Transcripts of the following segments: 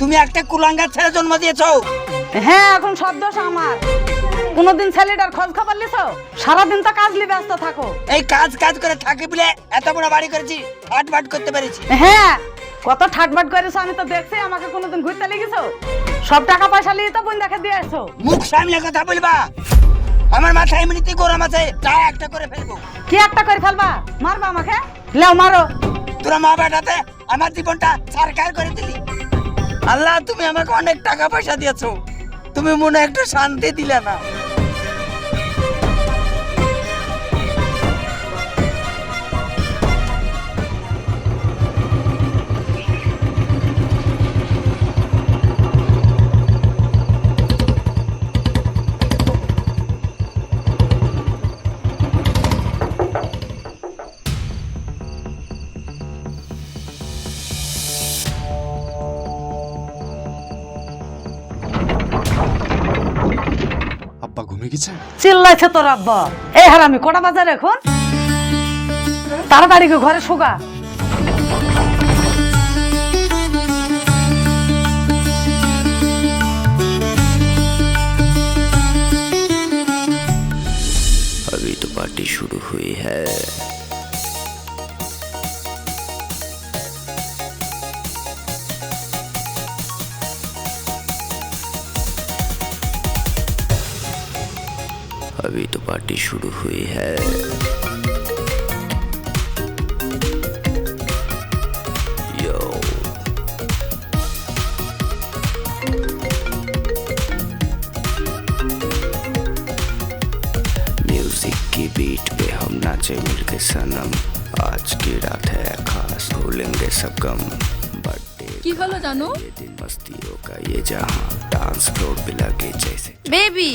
তুমি একটা কুলাঙ্গার ছেলে জন্ম দিয়েছ। হ্যাঁ এখন সব দোষ আমার। কোনোদিন ছেলেটার খোঁজ খবর লিছো সারাদিন তো কাজ নিয়ে ব্যস্ত থাকো। এই কাজ কাজ করে থাকি বলে এত বড় বাড়ি করেছি হাট বাট করতে পেরেছি। হ্যাঁ কত ঠাটবাট করেছ আমি তো দেখছি আমাকে কোনোদিন ঘুরতে লেগেছো সব টাকা পয়সা নিয়ে তো বোন দেখে দিয়ে আসছো মুখ সামলে কথা বলবা। আমার মাথায় এমনিতে গরম আছে যা একটা করে ফেলব। কি একটা করে ফেলবা? মারবা আমাকে? লেও মারো। তোরা মা বেটাতে আমার জীবনটা সরকার করে দিলি। আল্লাহ তুমি আমাকে অনেক টাকা পয়সা দিয়েছ। তুমি মনে একটা শান্তি দিলে না। আব্বা ঘুমিয়ে গেছে চিল্লাইছে তোর আব্বা এই হারামি কোটা বাজার এখন তাড়াতাড়ি গো ঘরে শোগা अभी तो पार्टी शुरू हुई है अभी तो पार्टी शुरू हुई है। म्यूज़िक की बीट पे हम नाचे मिलके सनम। आज की रात है खास भूलेंगे सब गम। बर्थडे की हलो जानो? ये दिन मस्तियों का ये जहाँ। डांस फ्लोर पे लगे जैसे বেবি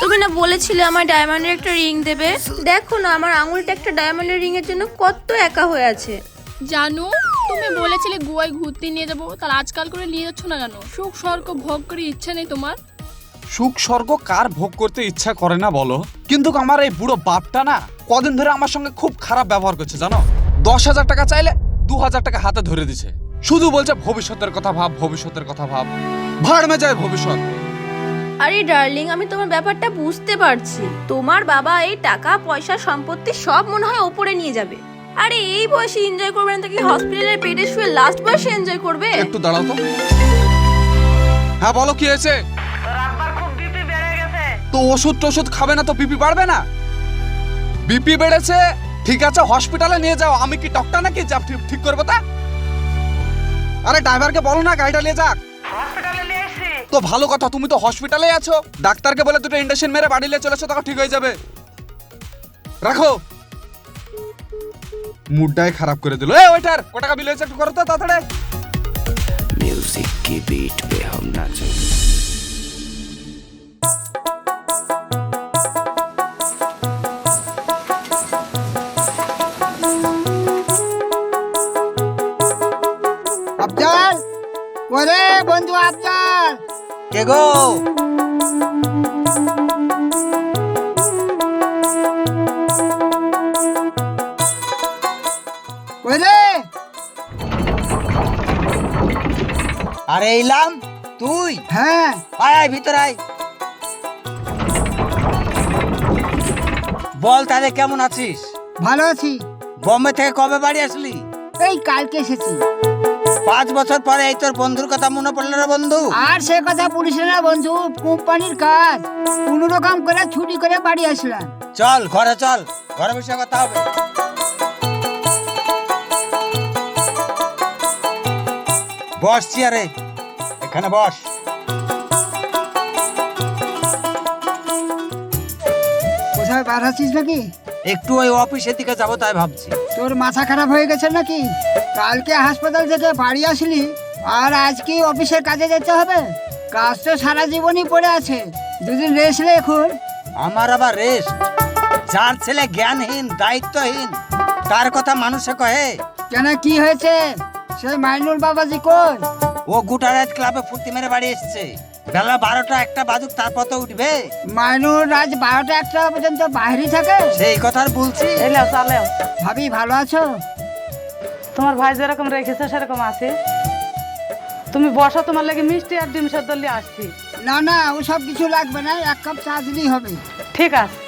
তুমি না বলেছিলে আমার ডায়মন্ডের একটা রিং দেবে? দেখো না আমার আঙুলটা একটা ডায়মন্ডের রিং এর জন্য কত একা হয়ে আছে। জানো তুমি বলেছিলে গোয়ায় ঘুরতে নিয়ে যাব তার আজকাল করে নিয়ে যাচ্ছ না কেন সুখ স্বর্গ ভোগ করে ইচ্ছা নেই তোমার? সুখ স্বর্গ কার ভোগ করতে ইচ্ছা করে না বলো? কিন্তু আমার এই বুড়ো বাপটা না কদিন ধরে আমার সঙ্গে খুব খারাপ ব্যবহার করছে জানো? দশ হাজার টাকা চাইলে দু হাজার টাকা হাতে ধরে দিছে। শুধু বলছে ভবিষ্যতের কথা ভাব ভবিষ্যতের কথা ভাব। ভাড় মে যায় ভবিষ্যৎ। আরে ডার্লিং আমি তোমার ব্যাপারটা বুঝতে পারছি। তোমার বাবা এই টাকা পয়সা সম্পত্তি সব মনে হয় ওপরে নিয়ে যাবে। আরে এই বয়সে এনজয় করবে না তো কি হসপিটালের পেটে শুয়ে লাস্ট বয়সে এনজয় করবে? একটু দাঁড়াও তো। হ্যাঁ বলো কি হয়েছে? তো ওষুধ টষুধ খাবে না তো বিপি বাড়বে না? বিপি বেড়েছে ঠিক আছে হসপিটালে নিয়ে যাও। আমি কি ডক্টর নাকি? যা ঠিক- ঠিক করব তা? আরে ড্রাইভারকে বলো না গাড়িটা নিয়ে যাক। তো ভালো কথা, তুমি তো হসপিটালে আছো। ডাক্তারকে বলে দুটো ইন্ডাকশন মেরে বাড়ি নিয়ে চলেছো তখন ঠিক হয়ে যাবে। রাখো। মুডটাই খারাপ করে দিল। এ ওইটার কত টাকা বিল হয়েছে একটু করো তো, তাড়াতাড়ি। মিউজিক কি বিট পে হাম নাচো। আরে এলাম তুই? হ্যাঁ। আয় আয় ভিতর আয়। বল তাহলে কেমন আছিস? ভালো আছি। বোম্বে থেকে কবে বাড়ি আসলি? এই কালকে এসেছি। পাঁচ বছর পরে এই তোর বন্ধুর কথা মনে পড়ল রে বন্ধু? আর সে কথা পুলিশ না বন্ধু কোম্পানির কাজ। কোন রকম করে ছুটি করে বাড়ি আসলাম। চল ঘরে চল ঘরে বসে কথা হবে। বস চেয়ারে। এখানে বস। কোথায় বার আছিস নাকি? একটু ওই অফিসের দিকে যাব তাই ভাবছি। তোর মাথা খারাপ হয়ে গেছে নাকি? কালকে হাসপাতাল থেকে বাড়ি আসলি আর আজকে অফিসের কাজে যেতে হবে। কাজ তো সারা জীবনই পড়ে আছে। দুদিন রেস্ট নে এখন। আমার আবার রেস্ট যার ছেলে জ্ঞানহীন দায়িত্বহীন তার কথা মানুষে কহে। কেন কি হয়েছে? সেই মাইনুল বাবাজি কই? ও গোটা রাত ক্লাবে ফুর্তি মেরে বাড়ি এসছে। বেলা বারোটা একটা বাজুক তারপর তো উঠবে। মাইনুল রাত বারোটা একটা পর্যন্ত বাইরে থাকে? সেই কথা আর বলছি। এলেও চালেও ভাবি ভালো আছো? তোমার ভাই যেরকম রেখেছে সেরকম আছে। তুমি বসো তোমার লাগে মিষ্টি আর ডিম নিয়ে আসছি। না না ওসব কিছু লাগবে না এক কাপ চা দিলেই হবে। ঠিক আছে।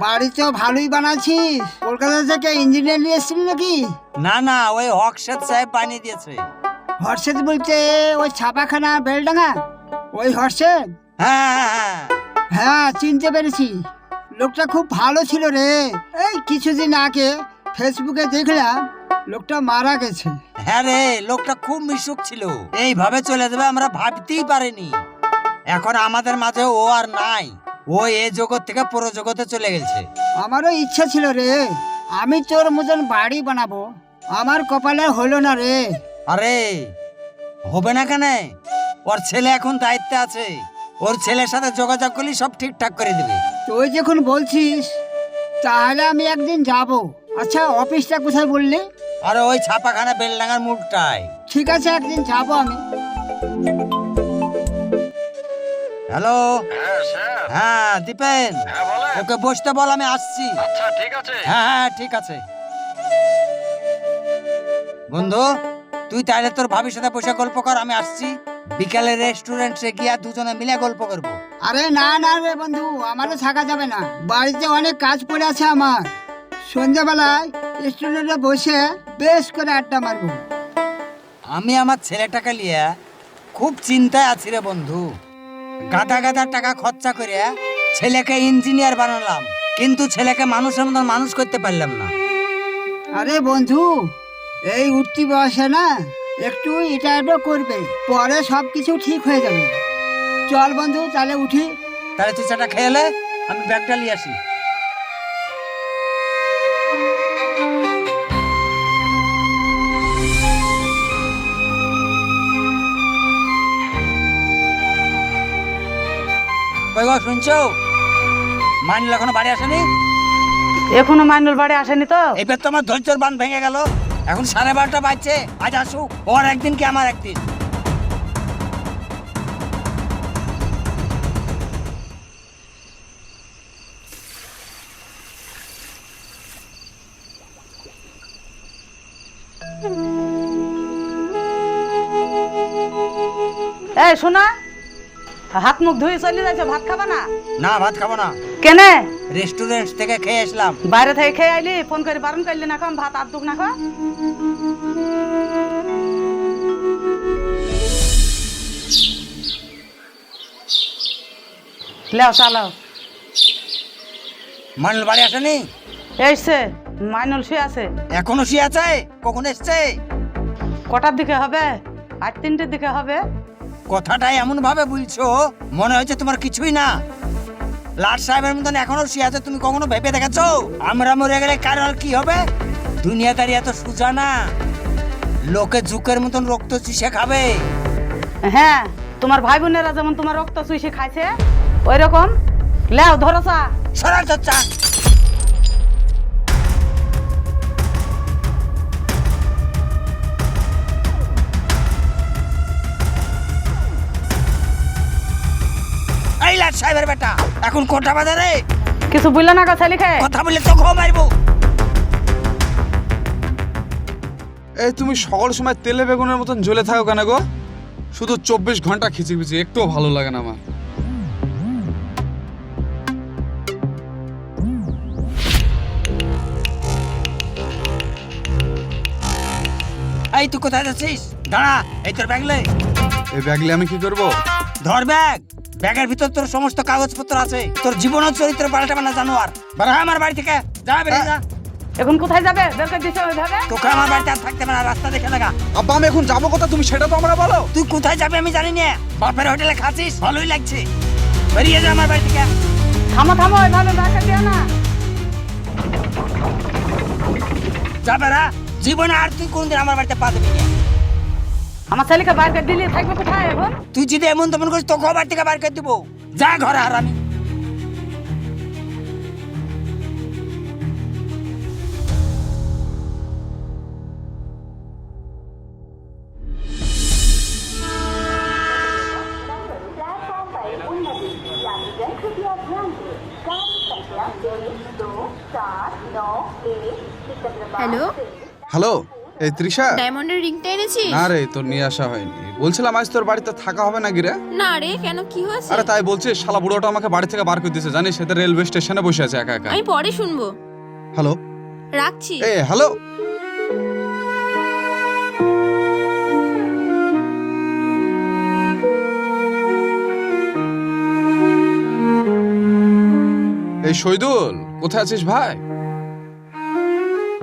বাড়িতে ভালোই বানাচ্ছিস? কলকাতা থেকে ইঞ্জিনিয়ার নিয়ে এসেছিলি নাকি? না না ওই হকশেদ সাহেব বানিয়ে দিয়েছে। হর্ষেদ বলতে ওই ছাপাখানা বেলডাঙ্গা? ওই হর্ষেদ? হ্যাঁ হ্যাঁ, হ্যাঁ। হ্যাঁ চিনতে পেরেছি। লোকটা খুব ভালো ছিল রে। এই কিছুদিন আগে ফেসবুকে দেখলাম লোকটা মারা গেছে। হ্যাঁ রে লোকটা খুব মিশুক ছিল। এইভাবে চলে যাবে আমরা ভাবতেই পারিনি। এখন আমাদের মাঝে ও আর নাই। ও এ জগৎ থেকে পুরো জগতে চলে গেছে। আমারও ইচ্ছা ছিল রে আমি তোর মতন বাড়ি বানাবো। আমার কপালে হলো না রে। আরে হবে না কেন? ওর ছেলে এখন দায়িত্বে আছে। ওর ছেলের সাথে যোগাযোগ করলে সব ঠিকঠাক করে দিবে। তুই যখন বলছিস তাহলে আমি একদিন যাব। আচ্ছা অফিসটা কোথায় বললি? আর ওই ছাপাখানা বেলডাঙ্গার মুখটায়। ঠিক আছে একদিন যাব আমি। হ্যালো হ্যাঁ দীপেন। ওকে বসতে বল আমি আসছি। আচ্ছা ঠিক আছে। হ্যাঁ হ্যাঁ ঠিক আছে। বন্ধু তুই তাহলে তোর ভাবির সাথে বসে গল্প কর আমি আসছি। বিকালে রেস্টুরেন্টে গিয়ে দুজনে মিলে গল্প করব। আরে না না রে বন্ধু আমারও থাকা যাবে না। বাড়িতে অনেক কাজ পড়ে আছে আমার। সন্ধ্যাবেলায় রেস্টুরেন্টে বসে বেশ করে আড্ডা মারবো। আমি আমার ছেলেটাকে নিয়ে খুব চিন্তায় আছি রে বন্ধু। গাদা গাদা টাকা খরচা করে ছেলেকে ইঞ্জিনিয়ার বানালাম কিন্তু ছেলেকে মানুষের মতন মানুষ করতে পারলাম না। আরে বন্ধু এই উঠতি বয়সে না একটু এটা এটা করবে পরে সব কিছু ঠিক হয়ে যাবে। চল বন্ধু তাহলে উঠি। তাহলে তুই চাটা খেয়ে আমি ব্যাগটা নিয়ে আসি। কই গো শুনছো? মাইনুল এখনও বাড়ি আসেনি? এখনও মাইনুল বাড়ি আসেনি তো? এবার তো আমার ধৈর্যর বান ভেঙে গেল। এখন সাড়ে বারোটা বাজছে আজ আসুক ওর একদিন কি আমার একদিন? এই শোনা? হাত মুখ ধুয়ে চলে যাচ্ছে ভাত খাবা না? না ভাত খাব না। কেনে? রেস্টুরেন্ট থেকে খেয়ে আসলাম বাইরে থেকে খেয়ে আইলি ফোন করে বারণ করলি না খাম ভাত আর দুখ না খা লেও চালাও মাইনুল বাড়ি আসেনি? এসছে মাইনুল শুয়ে আছে। এখনও শুয়ে আছে? কখন এসছে? কটার দিকে হবে? আট তিনটের দিকে হবে? কথাটাই এমন ভাবে বলছো মনে হয়েছে তোমার কিছুই না। লাট সাহেবের মতন এখনও শুয়ে আছে তুমি কখনো ভেবে দেখেছ? আমরা মরে গেলে কারণ কি হবে? দুনিয়াদারি এত সোজা না। লোকে ঝুঁকের মতন রক্ত চুষে খাবে। হ্যাঁ তোমার ভাই বোনেরা যেমন তোমার রক্ত চুষে খাইছে ওই রকম লেও ধরো চা। সরার চর্চা সাহেবের বেটা। এখন কোটা বাজারে কিছু বুঝলো না ছেলে খেয়ে কথা বললে তো ঘুম মারবো এই তুমি সকল সময় তেলে বেগুনের মতন জ্বলে থাকো কেন গো? শুধু চব্বিশ ঘণ্টা খিচিবিচি একটুও ভালো লাগে না আমার। এই তুই কোথায় যাচ্ছিস? দাঁড়া এই তোর ব্যাগ লে। এই ব্যাগলে আমি কি করব? ধর ব্যাগ। ব্যাগের ভিতর তোর সমস্ত কাগজপত্র আছে। তোর জীবন ও চরিত্র পাল্টাবে না জানোয়ার। বেড়া আমার বাড়ি থেকে যা বেরিয়ে যা। এখন কোথায় যাবে? বের করে দিছে ওইভাবে? তোকে আমার বাড়িতে আর থাকতে হবে না রাস্তা দেখে লাগা আব্বা আমি এখন যাব কোথা তুমি সেটা তো আমরা বলো। তুই কোথায় যাবি আমি জানি না। বাপের হোটেলে খাচ্ছিস ভালোই লাগছে। বেরিয়ে যা আমার বাড়ি থেকে। থামো থামো ওইভাবে বের দিও না। যা বেড়া জীবনে আর তুই কোনদিন আমার বাড়িতে পা দিবি না। আমার ছেলেকে বাইর করে দিলি থাকবে কোথায় এখন? তুই যদি এমন তেমন করিস তোকে বাড়ি থেকে বার করে দিবো। যা ঘরে আর আমি হ্যালো হ্যালো এই তৃষা? ডায়মন্ডের রিংটা এনেছিস? না রে তোর নিয়ে আসা হয়নি। বলছিলাম আজ তোর বাড়িতে থাকা হবে নাকি রে? না রে কেন? কি হয়েছে? আরে তাই বলছিস শালা বুড়োটা আমাকে বাড়ি থেকে বার করে দিয়েছে জানিস? সেটা রেলওয়ে স্টেশনে বসে আছে একা একা। আমি পরে শুনব। হ্যালো? রাখছি। এ হ্যালো? এই শহীদুল কোথায় আছিস ভাই?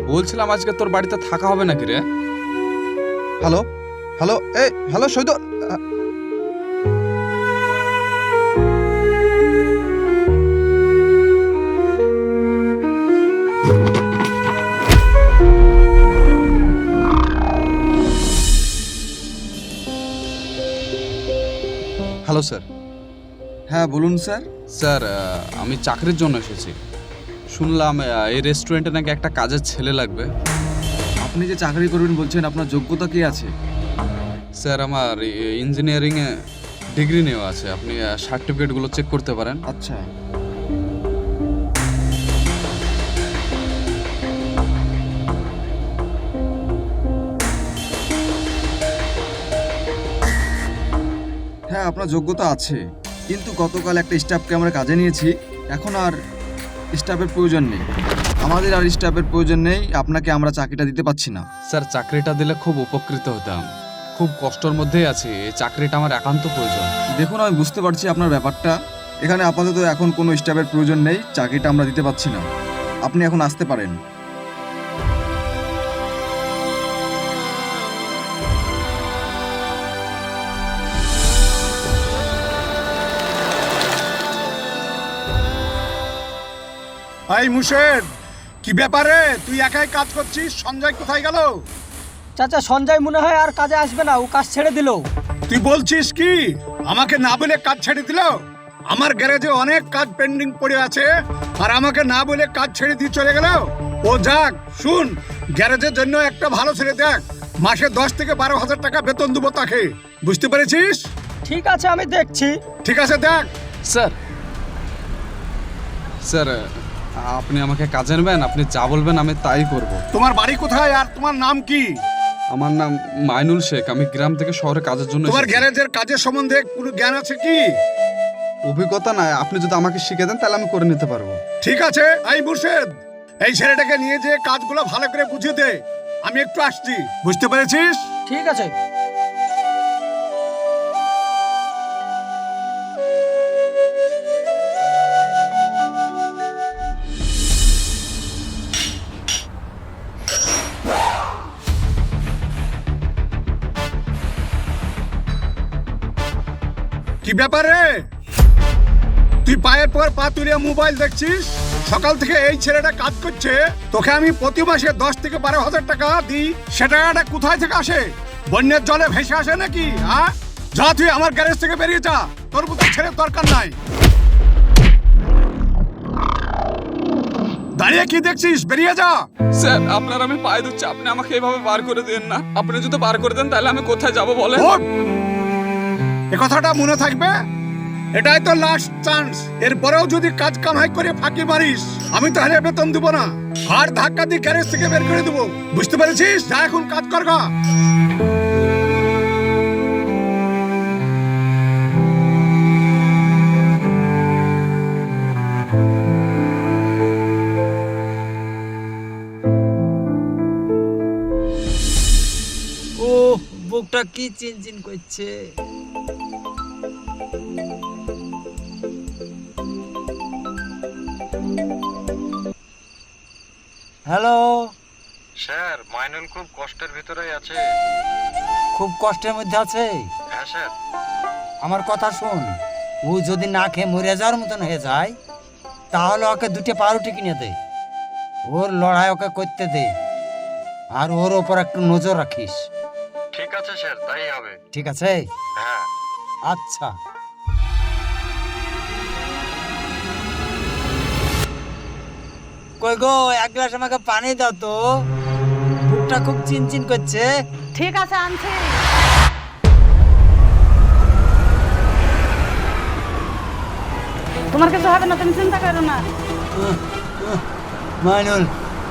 বলছিলাম আজকে তোর বাড়িতে থাকা হবে নাকি রে? হ্যালো? হ্যালো? এ হ্যালো আ- হ্যালো স্যার। হ্যাঁ বলুন স্যার। স্যার আমি চাকরির জন্য এসেছি। শুনলাম এই রেস্টুরেন্টে নাকি একটা কাজের ছেলে লাগবে। আপনি যে চাকরি করবেন বলছেন আপনার যোগ্যতা কি আছে? স্যার আমার ইঞ্জিনিয়ারিংয়ে ডিগ্রি নেওয়া আছে। আপনি সার্টিফিকেটগুলো চেক করতে পারেন। আচ্ছা। হ্যাঁ আপনার যোগ্যতা আছে। কিন্তু গতকাল একটা স্টাফকে আমরা কাজে নিয়েছি। এখন আর স্টাফের প্রয়োজন নেই। আমাদের আর স্টাফের প্রয়োজন নেই আপনাকে আমরা চাকরিটা দিতে পারছি না। স্যার চাকরিটা দিলে খুব উপকৃত হতাম। খুব কষ্টর মধ্যেই আছে এই চাকরিটা আমার একান্ত প্রয়োজন। দেখুন আমি বুঝতে পারছি আপনার ব্যাপারটা। এখানে আপাতত এখন কোনো স্টাফের প্রয়োজন নেই চাকরিটা আমরা দিতে পারছি না। আপনি এখন আসতে পারেন। এই মুশেদ কি ব্যাপারে? তুই একাই কাজ করছিস? সঞ্জয় কোথায় গেল? চাচা সঞ্জয় মনে হয় আর কাজে আসবে না ও কাজ ছেড়ে দিল। তুই বলছিস কি? আমাকে না বলে কাজ ছেড়ে দিল? আমার গ্যারেজে অনেক কাজ পেন্ডিং পড়ে আছে আর আমাকে না বলে কাজ ছেড়ে দিয়ে চলে গেল? ও যাক শুন গ্যারেজের জন্য একটা ভালো ছেলে দেখ। মাসে দশ থেকে বারো হাজার টাকা বেতন দেবো তাকে। বুঝতে পেরেছিস? ঠিক আছে আমি দেখছি। ঠিক আছে দেখ। স্যার স্যার আপনি আমাকে কাজে নেবেন আপনি যা বলবেন আমি তাই করব। তোমার বাড়ি কোথায় আর তোমার নাম কি? আমার নাম মাইনুল শেখ। আমি গ্রাম থেকে শহরে কাজের জন্য তোমার এসেছি। গ্যারেজের কাজের সম্বন্ধে কোনো জ্ঞান আছে কি? অভিজ্ঞতা নাই। আপনি যদি আমাকে শিখে দেন তাহলে আমি করে নিতে পারব। ঠিক আছে আই মুর্শেদ। এই ছেলেটাকে নিয়ে যে কাজগুলো ভালো করে বুঝিয়ে দে। আমি একটু আসছি। বুঝতে পেরেছিস? ঠিক আছে। কি ব্যাপারে তুই পায়ের পর পা তুলে মোবাইল দেখছিস? সকাল থেকে এই ছেলেটা কাজ করছে তোকে আমি প্রতি মাসে দশ থেকে বারো হাজার টাকা দিই। সে টাকাটা কোথায় থেকে আসে? বন্যার জলে ভেসে আসে নাকি হ্যাঁ যা তুই আমার গ্যারেজ থেকে বেরিয়ে যা তোর মতো ছেলের দরকার নাই। দাঁড়িয়ে কি দেখছিস? বেরিয়ে যা। স্যার আপনার আমি পায়ে দিচ্ছি আপনি আমাকে এইভাবে বার করে দেন না। আপনি যদি বার করে দেন তাহলে আমি কোথায় যাব বলেন! এ কথাটা মনে থাকবে? এটাই তো লাস্ট চান্স এরপরেও যদি কাজ কামাই করে ফাঁকি মারিস, আমি তাহলে বেতন দেবো না। আর ধাক্কা দিয়ে গ্যারেজ থেকে বের করে দেবো। বুঝতে পেরেছিস? যা এখন কাজ কর গা। বুকটা কি চিনচিন করছে? হ্যালো। স্যার মাইনুল খুব কষ্টের ভিতরেই আছে। খুব কষ্টের মধ্যে আছে? হ্যাঁ স্যার। আমার কথা শোন ও যদি না খেয়ে মরে যাওয়ার মতন হয়ে যায় তাহলে ওকে দুটো পাউরুটি কিনে দে। ওর লড়াই ওকে করতে দে। আর ওর ওপর একটু নজর রাখিস। ঠিক আছে স্যার তাই হবে। ঠিক আছে? হ্যাঁ। আচ্ছা। কই গো এক গ্লাস আমাকে পানি দাও তো। বুকটা খুব চিনচিন করছে। ঠিক আছে আনছি। তোমার কিছু হবে না তুমি চিন্তা করো না। মাইনুল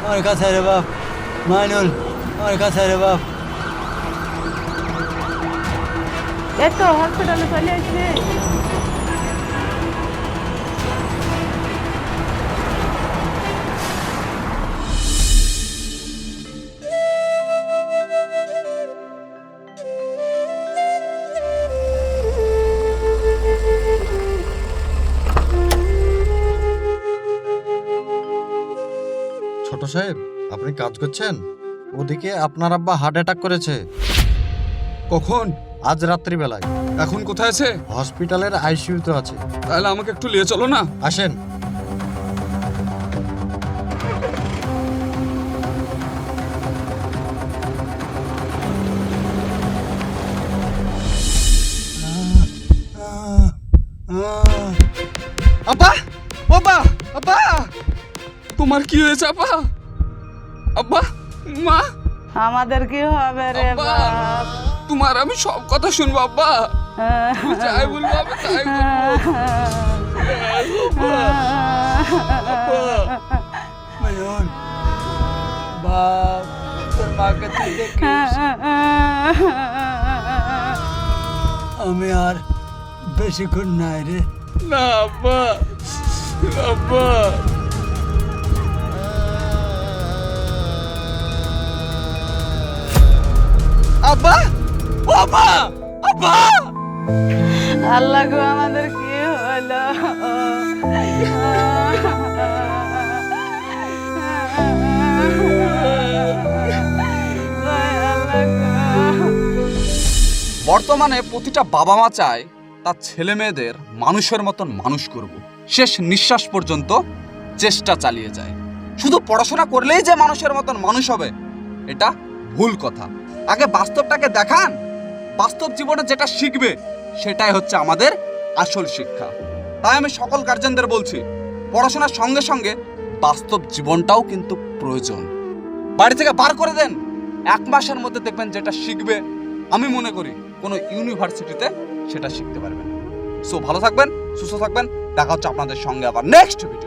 আমার কাছে রে বাপ। মাইনুল আমার কাছে রে বাপ। এই তো হসপিটালে চলে আসছে সাহেব আপনি কাজ করছেন? ওদিকে আপনার আব্বা হার্ট অ্যাটাক করেছে। কখন? আজ রাত্রিবেলায়। এখন কোথায় আছে? হসপিটালের আইসিইউতে আছে। তাহলে আমাকে একটু নিয়ে চলো না। আসেন। আব্বা! বাবা আব্বা! তোমার কি হয়েছে আব্বা? আব্বা মা। আমাদের কি হবে রে বাপ? তোমার আমি সব কথা শুনব আব্বা। যাই বলব আমি তাই নয়ন বাপ তোর মাকে তুই দেখিস? আমি আর বেশিক্ষণ নাই রে। না আব্বা। আব্বা। আব্বা! ও আব্বা! আব্বা! আল্লাহ গো আমাদের কি হলো? বর্তমানে প্রতিটা বাবা মা চায় তার ছেলে মেয়েদের মানুষের মতন মানুষ করব। শেষ নিঃশ্বাস পর্যন্ত চেষ্টা চালিয়ে যায়। শুধু পড়াশোনা করলেই যে মানুষের মতন মানুষ হবে এটা ভুল কথা। আগে বাস্তবটাকে দেখান। বাস্তব জীবনে যেটা শিখবে, সেটাই হচ্ছে আমাদের আসল শিক্ষা। তাই আমি সকল গার্জেনদের বলছি, পড়াশোনার সঙ্গে সঙ্গে বাস্তব জীবনটাও কিন্তু প্রয়োজন। বাড়ি থেকে বার করে দেন। এক মাসের মধ্যে দেখবেন যেটা শিখবে, আমি মনে করি কোনো ইউনিভার্সিটিতে সেটা শিখতে পারবেন। সো ভালো থাকবেন, সুস্থ থাকবেন। দেখা হচ্ছে আপনাদের সঙ্গে আবার নেক্সট ভিডিও